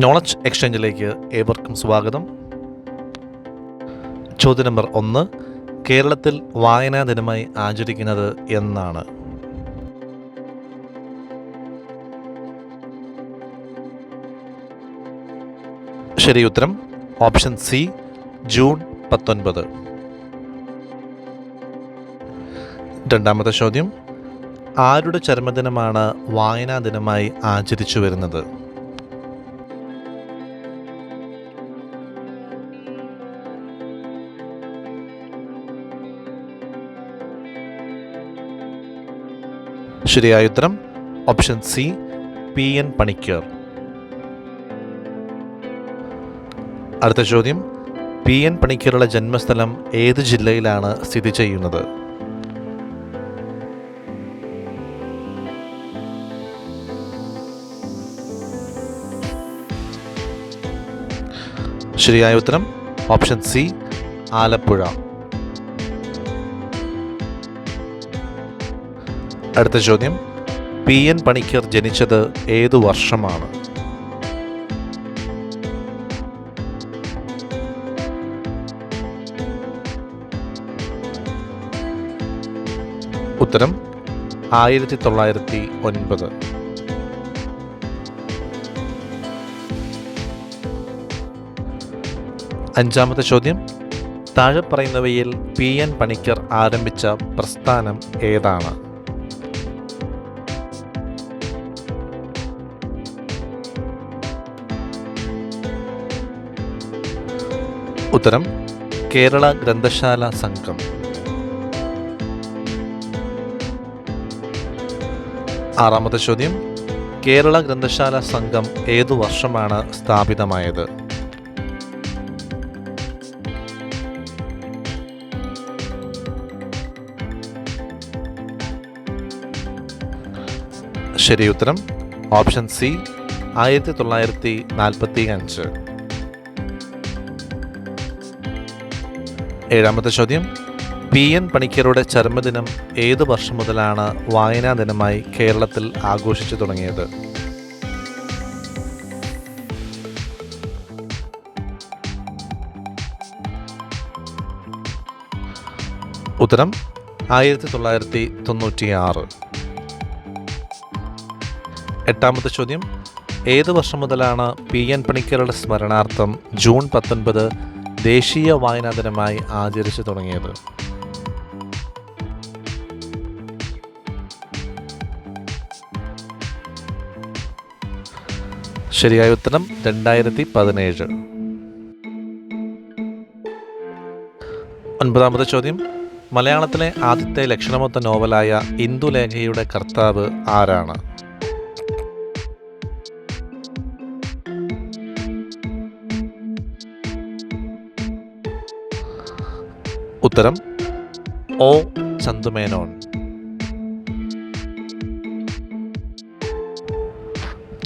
Knowledge എക്സ്ചേഞ്ചിലേക്ക് ഏവർക്കും സ്വാഗതം. ചോദ്യ നമ്പർ ഒന്ന് കേരളത്തിൽ വായനാ ദിനമായി ആചരിക്കുന്നത് എന്നാണ്. ശരി ഉത്തരം ഓപ്ഷൻ സി ജൂൺ പത്തൊൻപത്. രണ്ടാമത്തെ ചോദ്യം ആരുടെ ചരമദിനമാണ് വായനാ ദിനമായി ആചരിച്ചു വരുന്നത്? ശരിയായ ഉത്തരം option C P N Panicker. അടുത്ത ചോദ്യം പി എൻ പണിക്കറുടെ ജന്മസ്ഥലം ഏത് ജില്ലയിലാണ് സ്ഥിതി ചെയ്യുന്നത്? ശരിയായ ഉത്തരം ഓപ്ഷൻ സി ആലപ്പുഴ. അടുത്ത ചോദ്യം. പി എൻ പണിക്കർ ജനിച്ചത് ഏത് വർഷമാണ്? ഉത്തരം ആയിരത്തി തൊള്ളായിരത്തി ഒൻപത് അഞ്ചാമത്തെ ചോദ്യം. താഴെ പറയുന്നവയിൽ പി എൻ പണിക്കർ ആരംഭിച്ച പ്രസ്ഥാനം ഏതാണ്? ഉത്തരം കേരള ഗ്രന്ഥശാല സംഘം. ആറാമത്തെ ചോദ്യം കേരള ഗ്രന്ഥശാല സംഘം ഏതു വർഷമാണ് സ്ഥാപിതമായത്? ശരി ഉത്തരം ഓപ്ഷൻ സി ആയിരത്തി തൊള്ളായിരത്തി നാൽപ്പത്തി അഞ്ച് ഏഴാമത്തെ ചോദ്യം. പി എൻ പണിക്കരുടെ ചരമദിനം ഏത് വർഷം മുതലാണ് വായനാ ദിനമായി കേരളത്തിൽ ആഘോഷിച്ചു തുടങ്ങിയത്? ഉത്തരം ആയിരത്തി തൊള്ളായിരത്തി തൊണ്ണൂറ്റി ആറ് എട്ടാമത്തെ ചോദ്യം. ഏത് വർഷം മുതലാണ് പി എൻ പണിക്കരുടെ സ്മരണാർത്ഥം ജൂൺ പത്തൊൻപത് ദേശീയ വായനാ ദിനമായി ആചരിച്ചു തുടങ്ങിയത്. ശരിയായ ഉത്തരം രണ്ടായിരത്തി പതിനേഴ് ഒൻപതാമത്തെ ചോദ്യം. മലയാളത്തിലെ ആദ്യത്തെ ലക്ഷണമൊത്ത നോവലായ ഇന്ദുലേഖയുടെ കർത്താവ് ആരാണ്? ഉത്തരം ഒ ചന്തുമേനോൻ.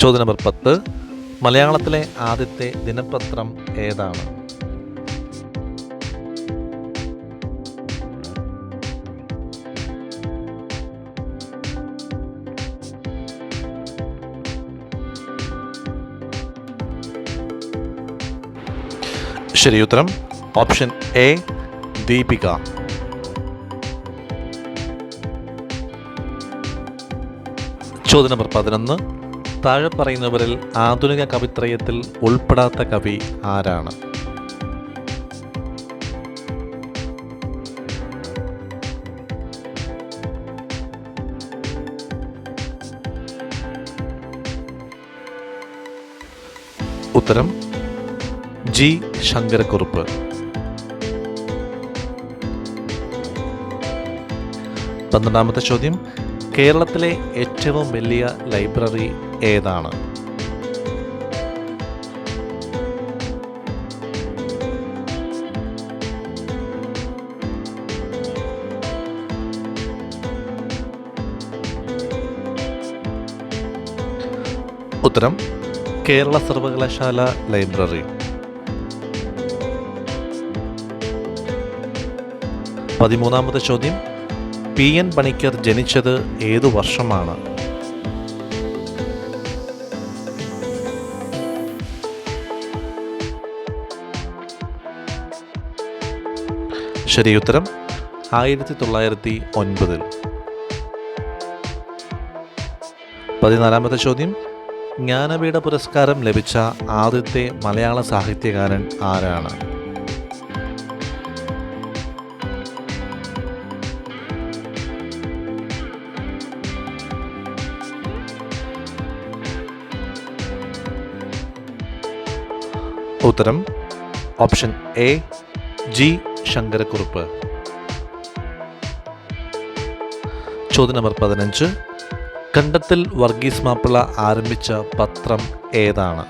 ചോദ്യം നമ്പർ പത്ത് മലയാളത്തിലെ ആദ്യത്തെ ദിനപത്രം ഏതാണ്? ശരി ഉത്തരം ഓപ്ഷൻ എ ദീപിക. ചോദ്യ നമ്പർ പതിനൊന്ന്. താഴെ പറയുന്നവരിൽ ആധുനിക കവിത്രയത്തിൽ ഉൾപ്പെടാത്ത കവി ആരാണ്? ഉത്തരം ജി. ശങ്കരക്കുറുപ്പ്. പന്ത്രണ്ടാമത്തെ ചോദ്യം കേരളത്തിലെ ഏറ്റവും വലിയ ലൈബ്രറി ഏതാണ്? ഉത്തരം കേരള സർവകലാശാല ലൈബ്രറി. പതിമൂന്നാമത്തെ ചോദ്യം പി എൻ പണിക്കർ ജനിച്ചത് ഏതു വർഷമാണ്? ശരി ഉത്തരം ആയിരത്തി തൊള്ളായിരത്തി ഒൻപതിൽ പതിനാലാമത്തെ ചോദ്യം ജ്ഞാനപീഠ പുരസ്കാരം ലഭിച്ച ആദ്യത്തെ മലയാള സാഹിത്യകാരൻ ആരാണ്? ഉത്തരം ഓപ്ഷൻ എ ജി ശങ്കരക്കുറുപ്പ്. ചോദ്യ നമ്പർ പതിനഞ്ച്. കണ്ടത്തിൽ വർഗീസ് മാപ്പിള ആരംഭിച്ച പത്രം ഏതാണ്?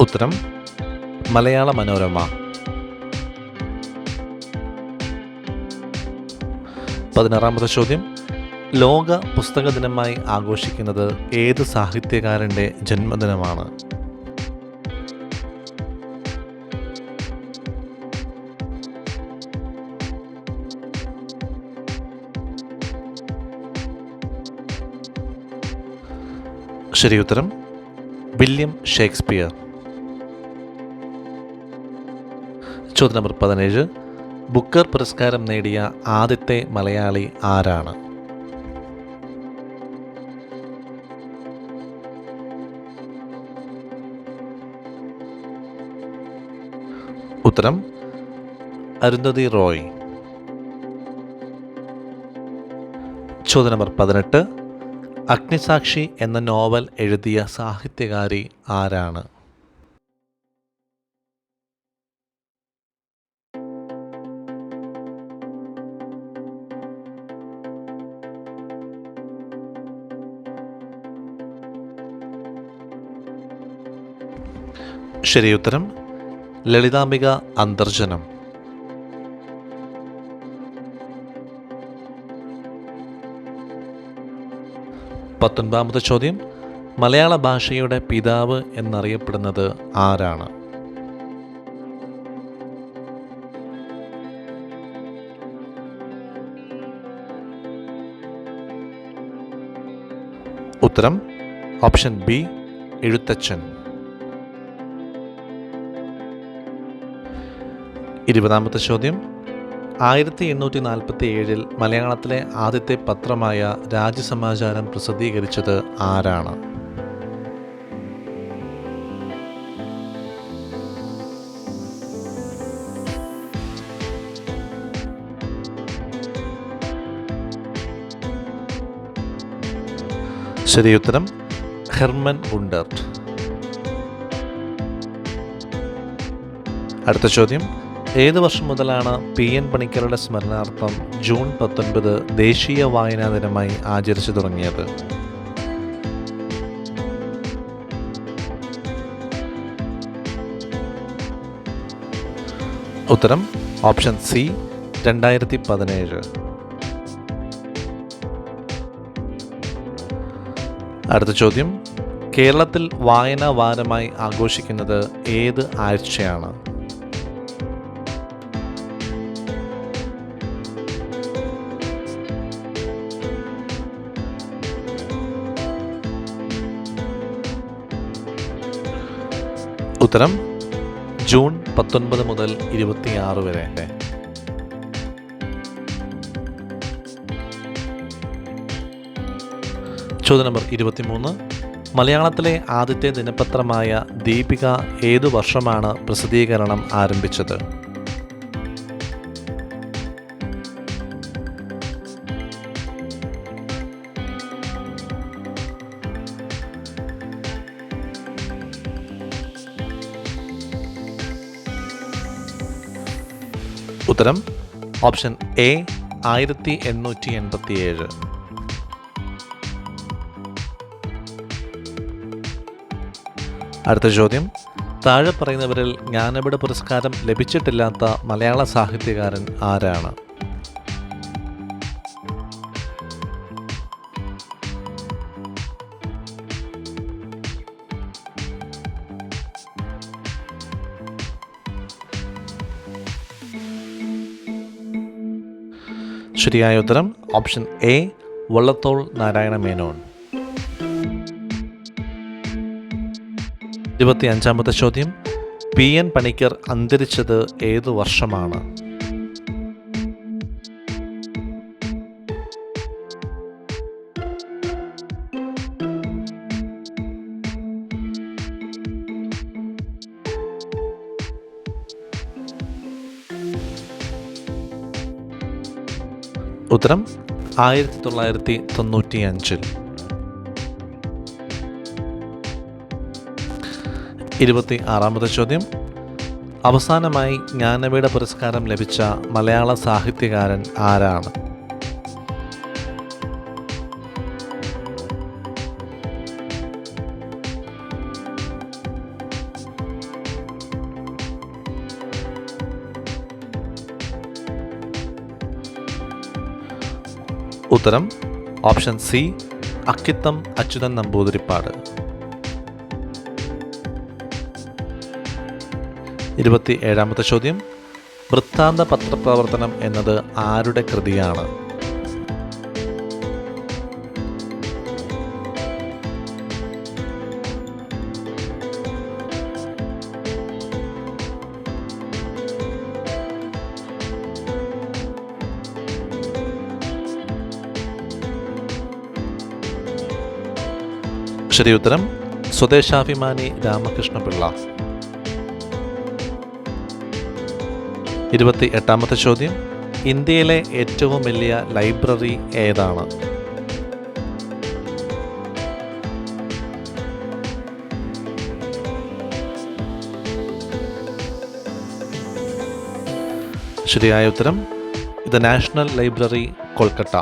ഉത്തരം മലയാള മനോരമ. പതിനാറാമത്തെ ചോദ്യം. ലോക പുസ്തക ദിനമായി ആഘോഷിക്കുന്നത് ഏത് സാഹിത്യകാരന്റെ ജന്മദിനമാണ്? ശരി ഉത്തരം വില്യം ഷേക്സ്പിയർ. ചോദ്യം നമ്പർ പതിനേഴ്. ബുക്കർ പുരസ്കാരം നേടിയ ആദ്യത്തെ മലയാളി ആരാണ്? ഉത്തരം അരുന്ധതി റോയ്. ചോദ്യം നമ്പർ പതിനെട്ട്. അഗ്നിസാക്ഷി എന്ന നോവൽ എഴുതിയ സാഹിത്യകാരി ആരാണ്? ശരിയുത്തരം ലളിതാംബിക അന്തർജനം പത്തൊൻപതാമത്തെ ചോദ്യം മലയാള ഭാഷയുടെ പിതാവ് എന്നറിയപ്പെടുന്നത് ആരാണ്? ഉത്തരം ഓപ്ഷൻ ബി എഴുത്തച്ഛൻ. ഇരുപതാമത്തെ ചോദ്യം. ആയിരത്തി എണ്ണൂറ്റി നാൽപ്പത്തി ഏഴിൽ മലയാളത്തിലെ ആദ്യത്തെ പത്രമായ രാജ്യസമാചാരം പ്രസിദ്ധീകരിച്ചത് ആരാണ്? ശരിയുത്തരം ഹെർമൻ ഗുണ്ടർട്ട് അടുത്ത ചോദ്യം. ഏത് വർഷം മുതലാണ് പി എൻ പണിക്കരുടെ സ്മരണാർത്ഥം ജൂൺ പത്തൊൻപത് ദേശീയ വായനാ ദിനമായി ആചരിച്ചു തുടങ്ങിയത്? ഉത്തരം ഓപ്ഷൻ സി രണ്ടായിരത്തി പതിനേഴ് അടുത്ത ചോദ്യം കേരളത്തിൽ വായനാ വാരമായി ആഘോഷിക്കുന്നത് ഏത് ആഴ്ചയാണ്? ഉത്തരം ജൂൺ പത്തൊൻപത് മുതൽ ഇരുപത്തിയാറ് വരെ. ചോദ്യ നമ്പർ ഇരുപത്തിമൂന്ന്. മലയാളത്തിലെ ആദ്യത്തെ ദിനപത്രമായ ദീപിക ഏതു വർഷമാണ് പ്രസിദ്ധീകരണം ആരംഭിച്ചത്? ഉത്തരം ഓപ്ഷൻ എ ആയിരത്തി എണ്ണൂറ്റി എൺപത്തി ഏഴ് അടുത്ത ചോദ്യം. താഴെ പറയുന്നവരിൽ ജ്ഞാനപീഠ പുരസ്കാരം ലഭിച്ചിട്ടില്ലാത്ത മലയാള സാഹിത്യകാരൻ ആരാണ്? ശരിയായ ഉത്തരം ഓപ്ഷൻ എ വള്ളത്തോൾ നാരായണ മേനോൻ. ഇരുപത്തി അഞ്ചാമത്തെ ചോദ്യം പി എൻ പണിക്കർ അന്തരിച്ചത് ഏത് വർഷമാണ്? ഉത്തരം ആയിരത്തി തൊള്ളായിരത്തി തൊണ്ണൂറ്റി അഞ്ചിൽ ഇരുപത്തി ആറാമത്തെ ചോദ്യം. അവസാനമായി ജ്ഞാനപീഠ പുരസ്കാരം ലഭിച്ച മലയാള സാഹിത്യകാരൻ ആരാണ്? ഉത്തരം ഓപ്ഷൻ സി അക്കിത്തം അച്യുതൻ നമ്പൂതിരിപ്പാട്. ഇരുപത്തി ഏഴാമത്തെ ചോദ്യം വൃത്താന്ത പത്രപ്രവർത്തനം എന്നത് ആരുടെ കൃതിയാണ്? ശരി ഉത്തരം സ്വദേശാഭിമാനി രാമകൃഷ്ണപിള്ള. ഇരുപത്തി എട്ടാമത്തെ ചോദ്യം ഇന്ത്യയിലെ ഏറ്റവും വലിയ ലൈബ്രറി ഏതാണ്? ശരിയായ ഉത്തരം ഇത് നാഷണൽ ലൈബ്രറി കൊൽക്കത്ത.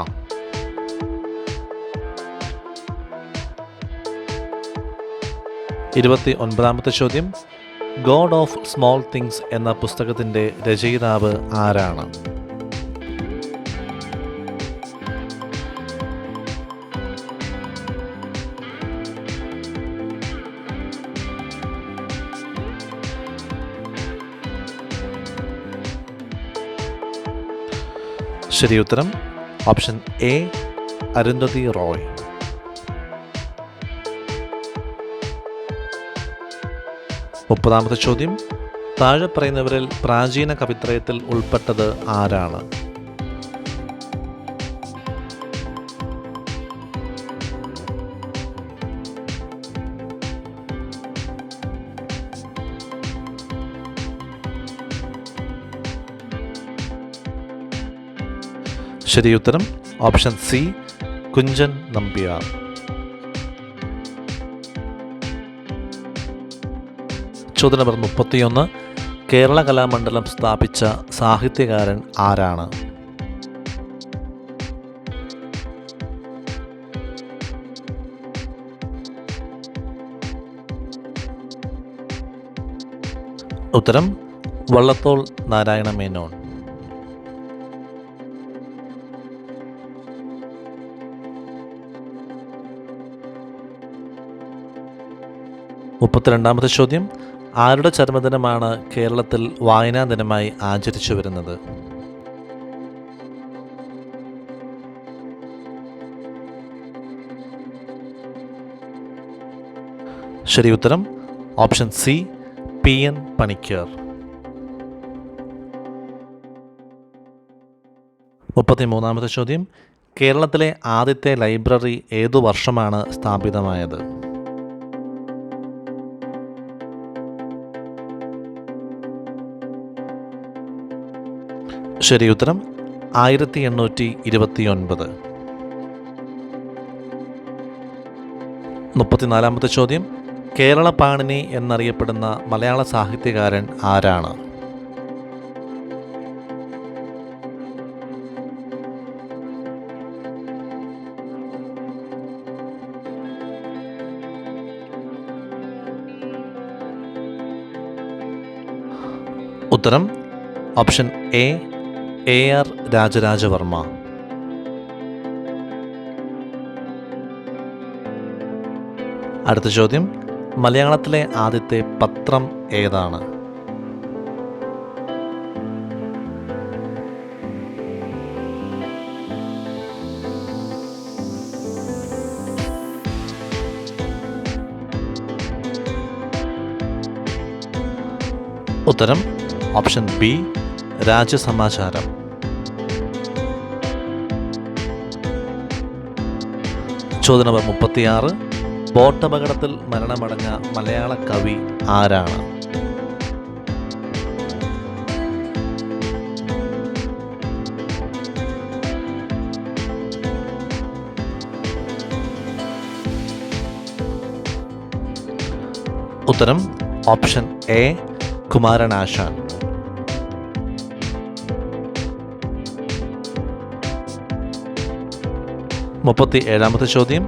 ഇരുപത്തി ഒൻപതാമത്തെ ചോദ്യം. ഗോഡ് ഓഫ് സ്മോൾ തിങ്സ് എന്ന പുസ്തകത്തിന്റെ രചയിതാവ് ആരാണ്? ശരി ഉത്തരം ഓപ്ഷൻ എ അരുന്ധതി റോയ്. മുപ്പതാമത്തെ ചോദ്യം. താഴെ പറയുന്നവരിൽ പ്രാചീന കവിത്രയത്തിൽ ഉൾപ്പെട്ടത് ആരാണ്? ശരിയുത്തരം ഓപ്ഷൻ സി കുഞ്ചൻ നമ്പ്യാർ. ചോദ്യം നമ്പർ മുപ്പത്തിയൊന്ന്. കേരള കലാമണ്ഡലം സ്ഥാപിച്ച സാഹിത്യകാരൻ ആരാണ്? ഉത്തരം വള്ളത്തോൾ നാരായണ മേനോൻ. മുപ്പത്തിരണ്ടാമത്തെ ചോദ്യം ആരുടെ ചരമദിനമാണ് കേരളത്തിൽ വായനാ ദിനമായി ആചരിച്ചു വരുന്നത്? ശരി ഉത്തരം. Option C P N Panicker. മുപ്പത്തിമൂന്നാമത്തെ ചോദ്യം. കേരളത്തിലെ ആദ്യത്തെ ലൈബ്രറി ഏതു വർഷമാണ് സ്ഥാപിതമായത്? ശരി ഉത്തരം ആയിരത്തി എണ്ണൂറ്റി ഇരുപത്തി ഒൻപത് മുപ്പത്തിനാലാമത്തെ ചോദ്യം കേരള പാണിനി എന്നറിയപ്പെടുന്ന മലയാള സാഹിത്യകാരൻ ആരാണ്? ഉത്തരം option A A R Rajarajavarma. അടുത്ത ചോദ്യം മലയാളത്തിലെ ആദ്യത്തെ പത്രം ഏതാണ്? ഉത്തരം ഓപ്ഷൻ ബി രാജസമാചാരം ചോദ്യ നമ്പർ മുപ്പത്തിയാറ്. ബോട്ടപകടത്തിൽ മരണമടഞ്ഞ മലയാള കവി ആരാണ്? ഉത്തരം ഓപ്ഷൻ എ കുമാരനാശാൻ. മുപ്പത്തി ഏഴാമത്തെ ചോദ്യം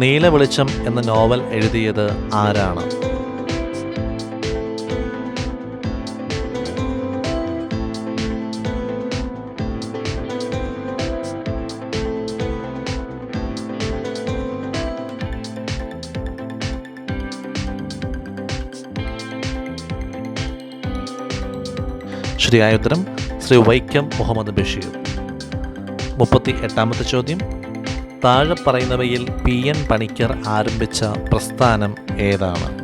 നീല വെളിച്ചം എന്ന നോവൽ എഴുതിയത് ആരാണ്? ശരിയായ ഉത്തരം ശ്രീ വൈക്കം മുഹമ്മദ് ബഷീർ. മുപ്പത്തി എട്ടാമത്തെ ചോദ്യം താഴെ പറയുന്നവയിൽ പി എൻ പണിക്കർ ആരംഭിച്ച പ്രസ്ഥാനം ഏതാണ്?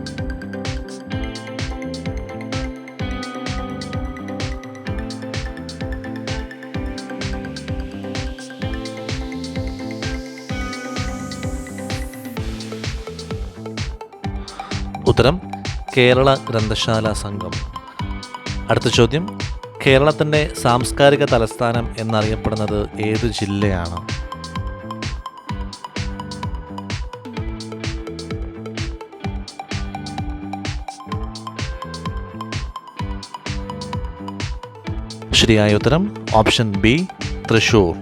ഉത്തരം കേരള ഗ്രന്ഥശാല സംഘം. അടുത്ത ചോദ്യം കേരളത്തിന്റെ സാംസ്കാരിക തലസ്ഥാനം എന്നറിയപ്പെടുന്നത് ഏത് ജില്ലയാണ്? ശരിയായ ഉത്തരം ഓപ്ഷൻ ബി തൃശൂർ.